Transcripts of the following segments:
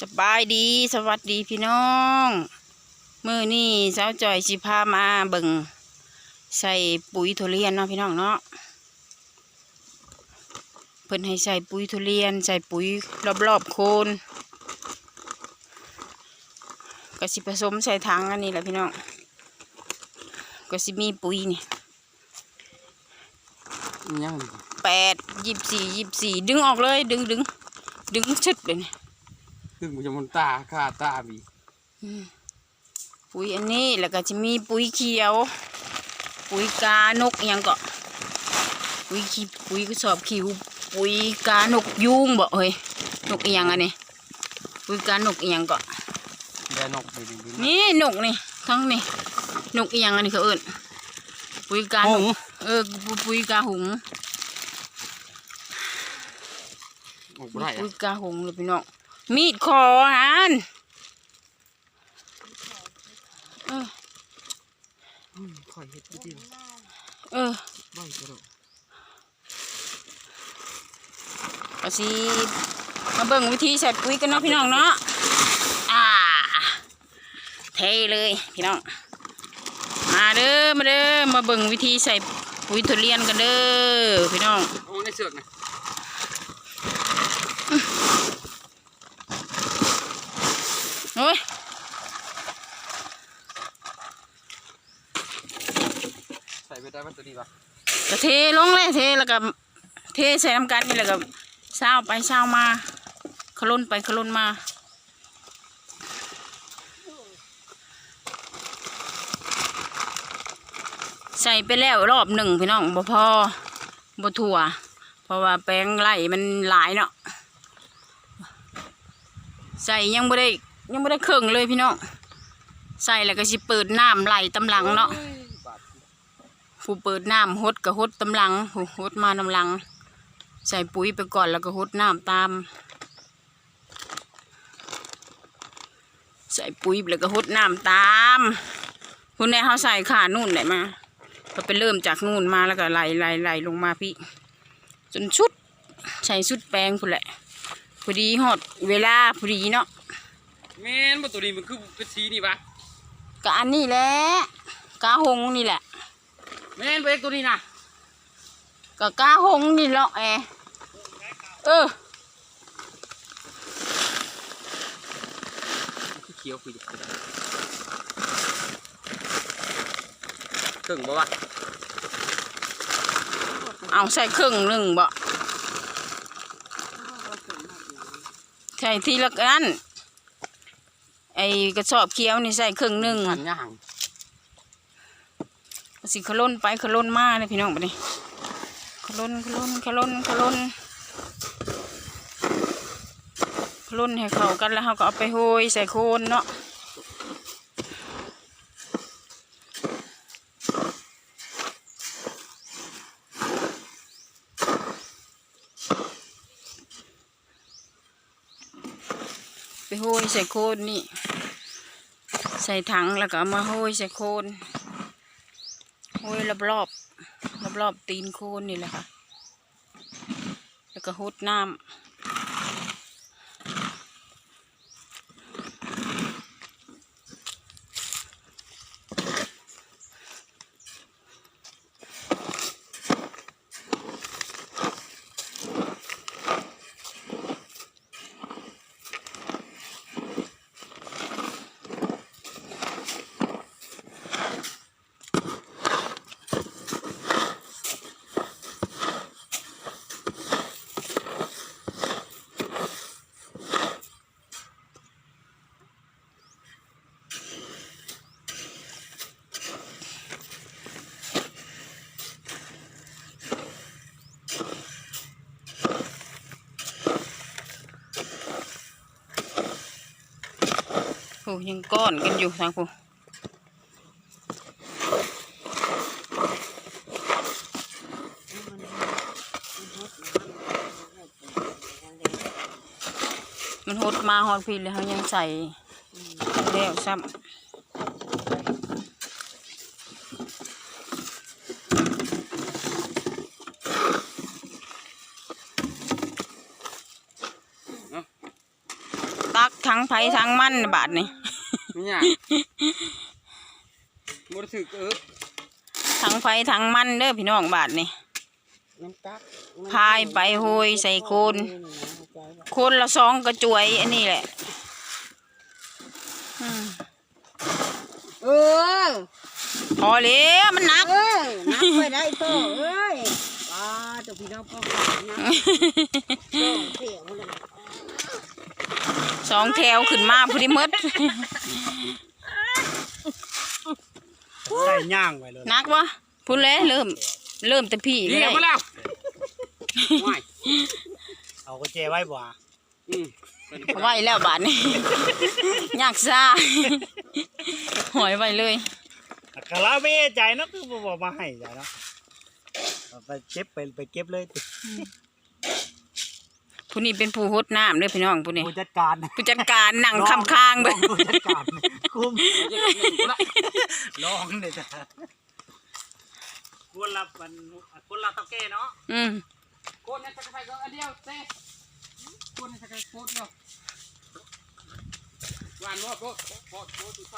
สบายดีสวัสดีพี่น้องมือนี่สาวจอยสิพามาเบิ่งใส่ปุ๋ยทุเรียนเนาะพี่น้องเนาะเพิ่นให้ใส่ปุ๋ยทุเรียน ใส่ปุ๋ยรอบๆโคนก็สิผสมใส่ถังอันนี้แหละพี่น้องก็สิมีปุ๋ยนี่ยังแปดยี่สี่ยี่สี่ดึงออกเลยดึงดึงดึงชึดเลยนี่ คือมันจะมันตาค่าตาบีปุ๋ยอันนี้แล้วก็จะมีปุ๋ยเขียว ปุ๋ยกานกอิหยังก็ปุ๋ยขี้ปุ๋ยกระสอบขิวปุ๋ยกานกยุงบ่เฮ้ยนกอีหยังอันนี้ปุ๋ยกานกอีหยังก็แดนกไปดิบินนี่นกนี่ทั้งนี่นกอีหยังอันนี้เขาเอิ้นปุ๋ยกาหนงกเออปุ๋ยกาหุงออกบ่ได้ปุ๋อะยกาหุงเลยพี่น้อง มีดคอหันเออค่อยเฮ็ดดีเออๆบ่อยกระโดดก็สิมาเบิ่งวิธีใส่ปุ๋ยกันเนาะพี่น้องเนาะอ่าเทเลยพี่น้อง มาเด้อมาเด้อมาเบิ่งวิธีใส่ปุ๋ยทุเรียนกันเด้อพี่น้องโอ้ในเสือกนะ โอ้ยใส่ไปได้มันตัวดีป่ะก็เทลงเลยเทแล้วก็เทใส่น้ำกันนี่แล้วก็เศร้าไปเศร้ามาขลุ่นไปขลุ่นมาใส่ไปแล้วรอบหนึ่งพี่น้องบ่พอบ่ถั่ว เพราะว่าแป้งไหลมันหลายเนาะใส่ยังบ่ได้ ยังบ่ได้เครื่งเลยพี่น้องใส่แล้วก็สิเปิดน้ำไหลตำหลังเนาะผู้เปิดน้ำหดก็หดตำหลังผู้หดมาตำหลัง ใส่ปุ๋ยไปก่อนแล้วก็หดน้ำตาม ใส่ปุ๋ยแล้วก็หดน้ำตามคุณแม่เขาใส่ขานู่นไหนมาก็ไปเริ่มจากนู่นมาแล้วก็ไหลไหลไหลลงมาพี่ จนชุดใส่ชุดแปลงพุ่นแหละพอดีหอดเวลาพอดีเนาะ แม่นบ่ตัวนี้มันคือเป็นสีนี่ป่ะก็อันนี้แหละกาหงนี่แหละแม่นบ่เอกตัวนี้นะก็กาหงนี่แหละแอเออคือเขียวคือถึงบ่วะเอาใส่ครึ่งหนึ่งบ่ใส่ทีละกัน ไอ้กระสอบเขียวนี่ใส่ครึ่งหนึ่งหันย่างสิขล้นไปขล้นมาเลยพี่น้องไปนี่ขล้นขล้นขล้นขล้นขล้นให้เข้ากันแล้วเขาก็เอาไปโหยใส่โคนเนาะ โหยใส่โคนนี่ ใส่ถังแล้วก็เอามาโหยใส่โคนโหยรอบรอบรอบรอบตีนโคนนี่แหละค่ะ แล้วก็หดน้ำ โอ้ยังก้อนกันอยู่ทางผู้มันหดมาหอดพีเลยเขายังใส่แล้วซ้ำ ทั้งไผทั้งมันบาทนี่เนี่ยบ่ได้ถือเออทั้งไผทั้งมันเด้อพี่น้องบาทนี่น้ำตักพายไปโหยใส่โคนโคนละสองกระจวยอันนี้แหละอืมเออพอแล้วมันหนักเออนับไปได้โตเอ้ยปลาตัวพี่น้องพ่อขายนะโตเสียวเลยส องแถวขึ้นมาพอดีหมดใส่ย่างไว้เลยหนักวะพูดเลยเริ่ม เริ่มแต่พี่เลเรียยกมาแล้วว้ายเอากุญแจไว้บ่าอืมเอาไว้แล้วบาทนี่ยากซ่าหอยไว้เลยกะลาไม่ใจเนาะคือบ่บอกมาให้ใจเนาะเอาไปเก็บไปไปเก็บเลยติ ผู้นี้เป็นผู้ฮดน้ำเด้อพี่น้องผู้นี้ผู้จัดการผู้จัดการนั่งคำค้างเด้อผู้จัดการคุมเอาจะเล่นกูละลองเลยจ้ะคนละมันคนละเตาแก่เนาะอืมโคนในสักไฟก็อันเดียวเต้โคนในสักไฟโคตรเดียวหวานรอบโคตรโคตรโคตรสุดไฟ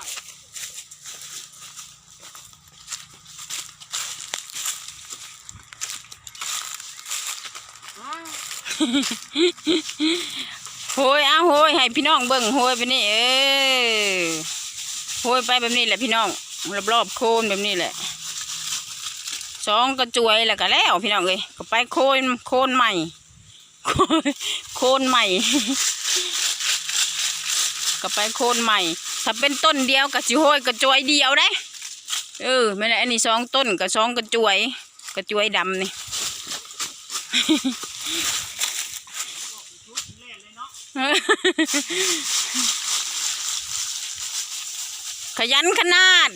โหยเอาโหยให้พี่น้องเบิ่งโหยไปนี่เออโหยไปแบบนี้แหละพี่น้องรอบๆโคนแบบนี้แหละสองกระจวยแล้วก็แล้วพี่น้องเอ้ยก็ไปโคนโคนใหม่ โคนใหม่ ก็ไปโคนใหม่ ถ้าเป็นต้นเดียวก็สิโหยกระจวยเดียวได้เออไม่ได้อันนี้สองต้นกับสองกระจวย กระจวยดำนี่ ขยันขนาด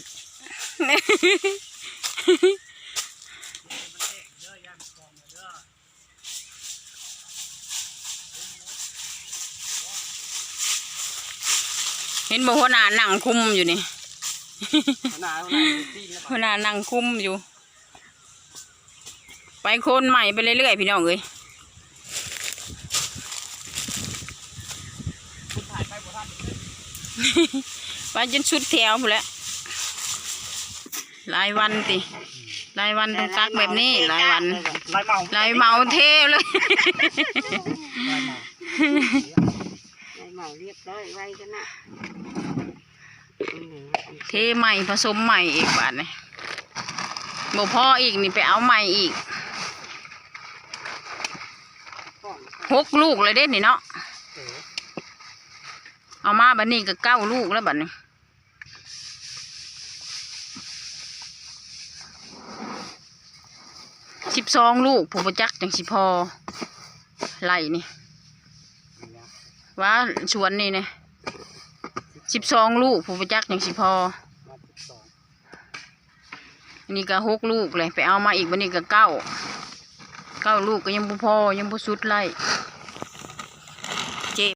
เห็นบอกหัวหน้านั่งคุมอยู่นี่หนาหนาตีนแล้วหัวหน้านั่งคุมอยู่ ไปโคนใหม่ไปเรื่อยๆพี่น้องเอ้ย คุณถ่ายไปบ่ทัน ไปจนชุดแถวหมดแล้วรายวันติรายวันต้องตักแบบนี้รายวันลายเมาลายเมาเทเลยลายเมาไอ้หมาเรียบร้อยไว้กันนะอืมเทใหม่ผสมใหม่อีกบาทนี่บ่พออีกนี่ไปเอาใหม่อีกก่อนหกลูกเลยเด้นี่เนาะเออ เอามาบัดนี้ก็เก้าลูกแล้วบัดนี้สิบสองลูกผู้ประจักจังสิพอไล่นี่ว่าสวนนี่เนี่ยสิบสองลูกผู้ประจักจังสิพออันนี้ก็หกลูกเลยไปเอามาอีกวันนี้ก็เก้าเก้าลูกก็ยังบ่พอยังบ่สุดไล่